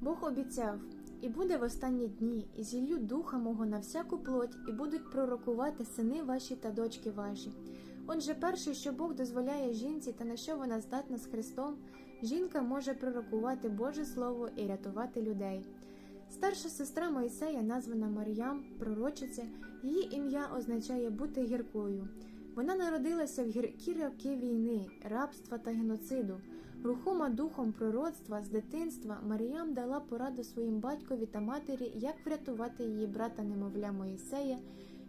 Бог обіцяв, і буде в останні дні, і зіллю духа мого на всяку плоть, і будуть пророкувати сини ваші та дочки ваші. Отже, перше, що Бог дозволяє жінці та на що вона здатна з Христом, жінка може пророкувати Боже Слово і рятувати людей. Старша сестра Мойсея, названа Мар'ям, пророчиця, її ім'я означає бути гіркою. Вона народилася в гіркі роки війни, рабства та геноциду. Рухома духом пророцтва з дитинства Маріям дала пораду своїм батькові та матері, як врятувати її брата немовля Моїсея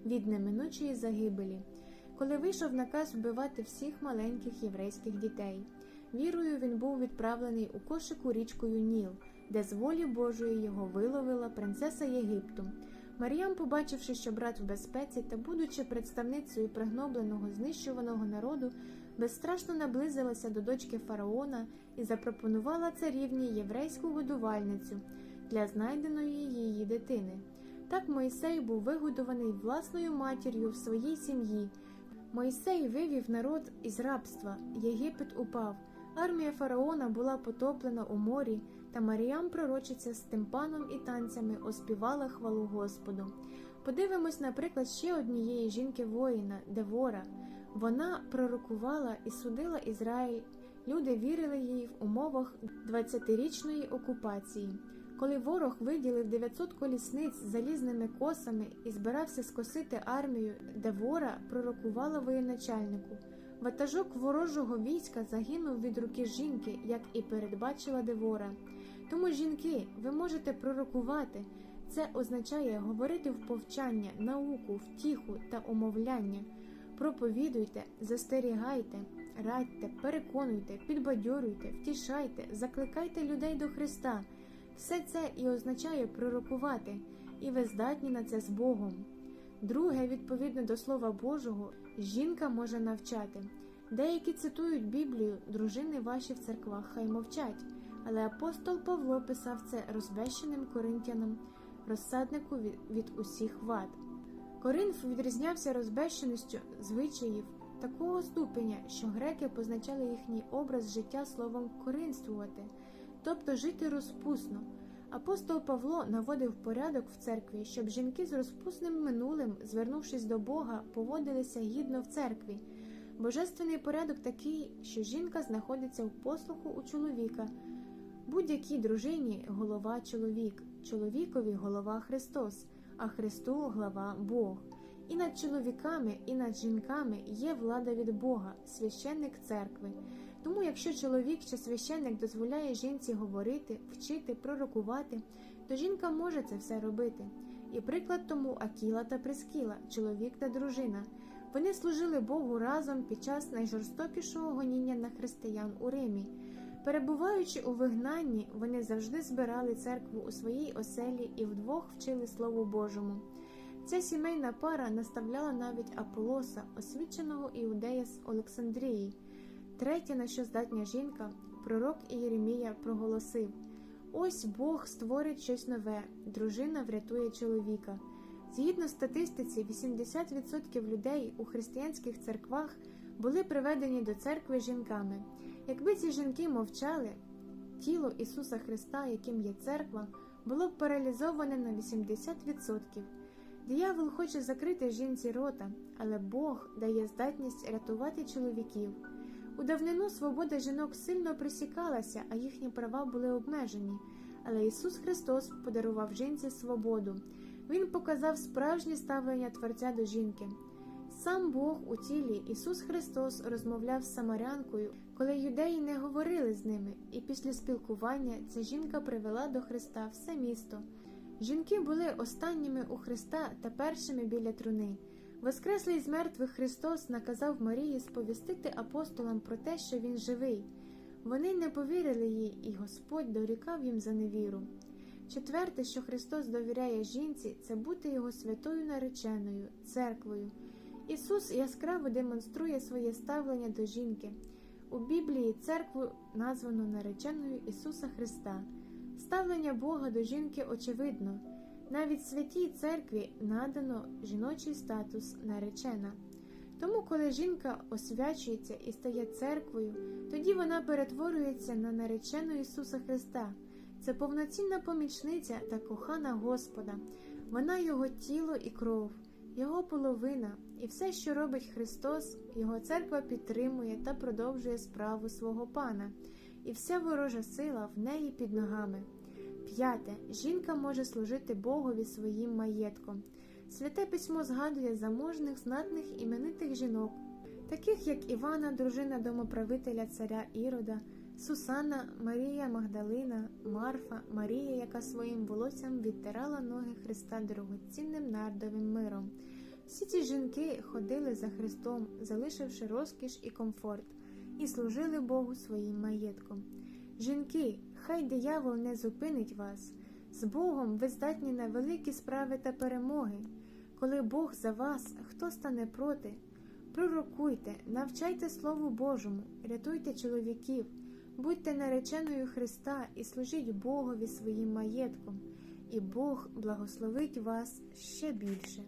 від неминучої загибелі, коли вийшов наказ вбивати всіх маленьких єврейських дітей. Вірою він був відправлений у кошику річкою Ніл, де з волі Божої його виловила принцеса Єгипту. Маріям, побачивши, що брат в безпеці та будучи представницею пригнобленого знищуваного народу, безстрашно наблизилася до дочки фараона і запропонувала царівні єврейську годувальницю для знайденої її дитини. Так Мойсей був вигодований власною матір'ю в своїй сім'ї. Мойсей вивів народ із рабства, Єгипет упав. Армія фараона була потоплена у морі, та Маріям, пророчиця з тимпаном і танцями, оспівала хвалу Господу. Подивимось, наприклад, ще однієї жінки воїна, Девора. Вона пророкувала і судила Ізраїль. Люди вірили їй в умовах 20-річної окупації. Коли ворог виділив 900 колісниць залізними косами і збирався скосити армію, Девора пророкувала воєначальнику. Ватажок ворожого війська загинув від руки жінки, як і передбачила Девора. Тому, жінки, ви можете пророкувати. Це означає говорити в повчання, науку, втіху та умовляння. Проповідуйте, застерігайте, радьте, переконуйте, підбадьорюйте, втішайте, закликайте людей до Христа. Все це і означає пророкувати, і ви здатні на це з Богом. Друге, відповідно до Слова Божого, жінка може навчати. Деякі цитують Біблію, дружини ваші в церквах хай мовчать, але апостол Павло писав це розбещеним коринтянам, розсаднику від, усіх вад. Коринф відрізнявся розбещеністю звичаїв такого ступеня, що греки позначали їхній образ життя словом коринствувати, тобто жити розпусно. Апостол Павло наводив порядок в церкві, щоб жінки з розпусним минулим, звернувшись до Бога, поводилися гідно в церкві. Божественний порядок такий, що жінка знаходиться в послуху у чоловіка. Будь-якій дружині голова чоловік, чоловікові голова Христос, а Христу глава Бог. І над чоловіками, і над жінками є влада від Бога, священник церкви. Тому, якщо чоловік чи священник дозволяє жінці говорити, вчити, пророкувати, то жінка може це все робити. І приклад тому Акіла та Прискіла, чоловік та дружина. Вони служили Богу разом під час найжорстокішого гоніння на християн у Римі. Перебуваючи у вигнанні, вони завжди збирали церкву у своїй оселі і вдвох вчили Слову Божому. Ця сімейна пара наставляла навіть Аполоса, освіченого іудея з Олександрії. Третє, на що здатня жінка, пророк Єремія проголосив: Ось Бог створить щось нове, дружина врятує чоловіка. Згідно статистиці, 80% людей у християнських церквах були приведені до церкви жінками. Якби ці жінки мовчали, тіло Ісуса Христа, яким є церква, було б паралізоване на 80%. Диявол хоче закрити жінці рота, але Бог дає здатність рятувати чоловіків. У давнину свобода жінок сильно присікалася, а їхні права були обмежені. Але Ісус Христос подарував жінці свободу. Він показав справжнє ставлення Творця до жінки. Сам Бог у тілі Ісус Христос розмовляв з самарянкою, коли юдеї не говорили з ними, і після спілкування ця жінка привела до Христа все місто. Жінки були останніми у Христа та першими біля труни. Воскреслий з мертвих Христос наказав Марії сповістити апостолам про те, що Він живий. Вони не повірили їй, і Господь дорікав їм за невіру. Четверте, що Христос довіряє жінці, це бути його святою нареченою, церквою. Ісус яскраво демонструє своє ставлення до жінки. У Біблії церкву названо нареченою Ісуса Христа. Ставлення Бога до жінки очевидно. Навіть святій церкві надано жіночий статус наречена. Тому, коли жінка освячується і стає церквою, тоді вона перетворюється на наречену Ісуса Христа. це повноцінна помічниця та кохана Господа. Вона його тіло і кров, його половина, і все, що робить Христос, його церква підтримує та продовжує справу свого пана, і вся ворожа сила в неї під ногами. П'яте. Жінка може служити Богові своїм маєтком. Святе письмо згадує заможних, знатних іменитих жінок, таких як Івана, дружина домоправителя царя Ірода, Сусанна, Марія Магдалина, Марфа, Марія, яка своїм волоссям відтирала ноги Христа дорогоцінним нардовим миром. Всі ці жінки ходили за Христом, залишивши розкіш і комфорт, і служили Богу своїм маєтком. Жінки, хай диявол не зупинить вас. З Богом ви здатні на великі справи та перемоги. Коли Бог за вас, хто стане проти? Пророкуйте, навчайте Слову Божому, рятуйте чоловіків, будьте нареченою Христа і служіть Богові своїм маєтком, і Бог благословить вас ще більше.